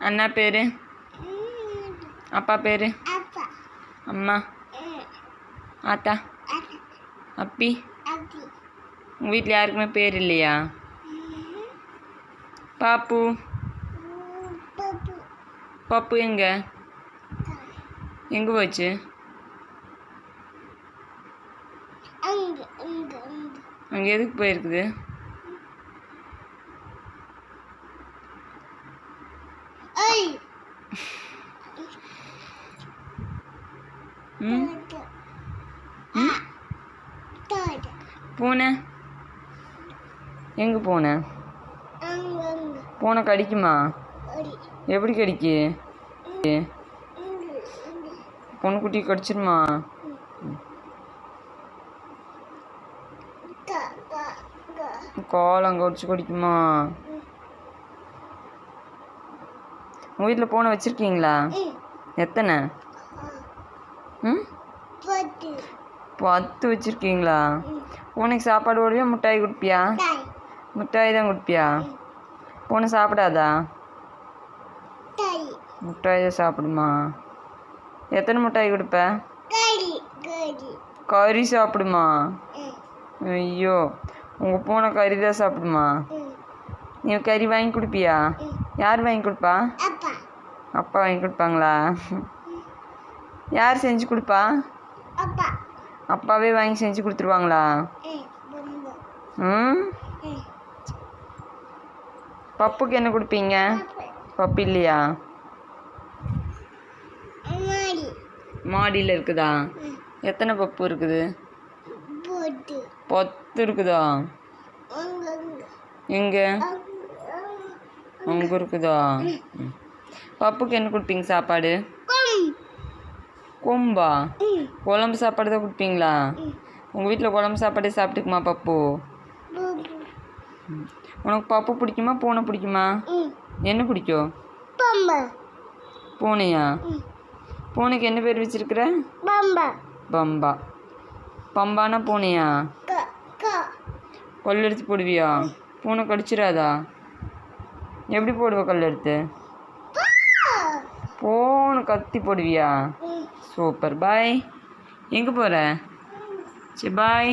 அண்ணா பேர்? அப்பா பேர்? அம்மா? ஆத்தா? அப்பி? உங்கள் வீட்டில் யாருக்குமே பேர் இல்லையா? பாப்பு? பப்பு. எங்க? எங்கே போச்சு? அங்கே எதுக்கு போயிருக்குது ஐ ம் ம் தாட பூனை? எங்கே பூனை? பூனை கடிக்குமா? எப்படி கடிக்கு? பொண்ணுக்குட்டி கடிச்சிருமா? கா அங்கே கோலம் கடிச்சு கடிக்குமா? உங்கள் வீட்டில் பூனை வச்சுருக்கீங்களா? எத்தனை? ம்? பத்து. வச்சுருக்கீங்களா? ம் பூனைக்கு சாப்பாடு ஓடுவியா மிட்டாய் கொடுப்பியா? மிட்டாய். தான் கொடுப்பியா? பூனை சாப்பிடாதா? மிட்டாய். தான் சாப்பிடுமா? எத்தனை மிட்டாய் கொடுப்ப? கடி கடி கறி சாப்பிடுமா? ஐயோ உங்கள் பூனை கறி தான் சாப்பிடுமா? நீ கறி வாங்கி கொடுப்பியா? யார் வாங்கி கொடுப்பா? அப்பா. அப்பா வாங்கி கொடுப்பாங்களா? யார் செஞ்சு கொடுப்பா? அப்பா. அப்பாவே வாங்கி செஞ்சு கொடுத்துருவாங்களா? ம்? பப்புக்கு என்ன கொடுப்பீங்க? பப்பு. இல்லையா? மாடி. மாடியில் இருக்குதா? எத்தனை பப்பு இருக்குது? பத்து இருக்குதா? எங்கே? அங்க. இருக்குதா. பப்புக்கு என்ன கொடுப்பீங்க சாப்பாடு? ம். குழம்பு சாப்பாடு தான் கொடுப்பீங்களா? உங்கள் வீட்டில் குழம்பு சாப்பாடே சாப்பிட்டுக்குமா பப்பு? பூபு உனக்கு பப்பு பிடிக்குமா பூனை பிடிக்குமா? என்ன பிடிக்கும்? பூனையா? பூனைக்கு என்ன பேர் வச்சிருக்கிற? பம்பா. பம்பா. பம்பானா பூனையா? க க. கல்லெடுத்து போடுவியா? பூனை கடிச்சிடாதா? எப்படி போடுவ கல்லெடுத்து பா. பூனை கத்தி போடுவியா? சூப்பர் பாய் எங்கே போகிற சரி பாய்